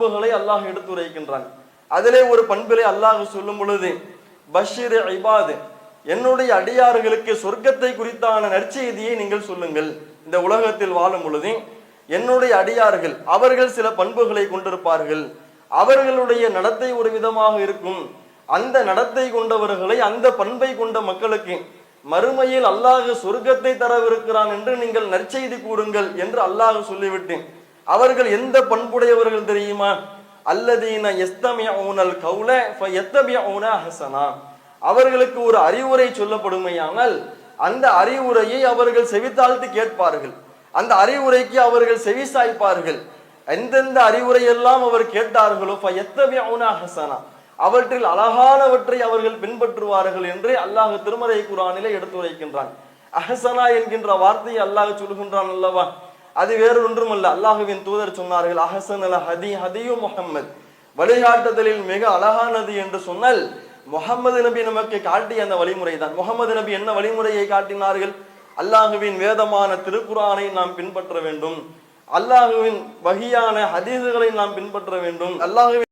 பண்புகளை அல்லாஹ் எடுத்துரைக்கின்றான். அதிலே ஒரு பண்பிலே அல்லாஹ் சொல்லும் பொழுது பஷீர் ஐபாது என்னுடைய அடியார்களுக்கு சொர்க்கத்தை குறித்தான நற்செய்தியை நீங்கள் சொல்லுங்கள். இந்த உலகத்தில் வாழும் பொழுது என்னுடைய அடியார்கள் அவர்கள் சில பண்புகளை கொண்டிருப்பார்கள். அவர்களுடைய நடத்தை ஒரு விதமாக இருக்கும். அந்த நடத்தை கொண்டவர்களை அந்த பண்பை கொண்ட மக்களுக்கு மறுமையில் அல்லாஹ் சொர்க்கத்தை தரவிருக்கிறான் என்று நீங்கள் நற்செய்தி கூறுங்கள் என்று அல்லாஹ் சொல்லிவிட்டேன் அவர்கள் எந்த பண்புடையவர்கள் தெரியுமா? அல்லதீன எஸ்தமியூனல் கவுல ஃபயத்தபியூன ஹசனா. அவர்களுக்கு ஒரு அறிவுரை சொல்லப்படுமையானால் அந்த அறிவுரையை அவர்கள் செவித்தாழ்த்து கேட்பார்கள். அந்த அறிவுரைக்கு அவர்கள் செவிசாய்ப்பார்கள் எந்தெந்த அறிவுரையெல்லாம் அவர் கேட்டார்களோ ஃபயத்தபியூன ஹசனா. அவற்றில் அழகானவற்றை அவர்கள் பின்பற்றுவார்கள் என்று அல்லாஹ் திருமறை குரானிலே எடுத்துரைக்கின்றான். அஹசனா என்கின்ற வார்த்தையை அல்லாஹ் சொல்கின்றான் அல்லவா? அது வேறு ஒன்றும் அல்ல அல்லாஹுவின் தூதர் சொன்னார்கள் அஹசன் அல் ஹதி ஹதியு முகம்மது வழிகாட்டுதலில் மிக அழகானது என்று சொன்னால் முகமது நபி நமக்கு காட்டிய அந்த வழிமுறை தான் முகமது நபி என்ன வழிமுறையை காட்டினார்கள்? அல்லாஹுவின் வேதமான திருக்குரானை நாம் பின்பற்ற வேண்டும். அல்லாஹுவின் வகையான ஹதீசுகளை நாம் பின்பற்ற வேண்டும். அல்லாஹுவின்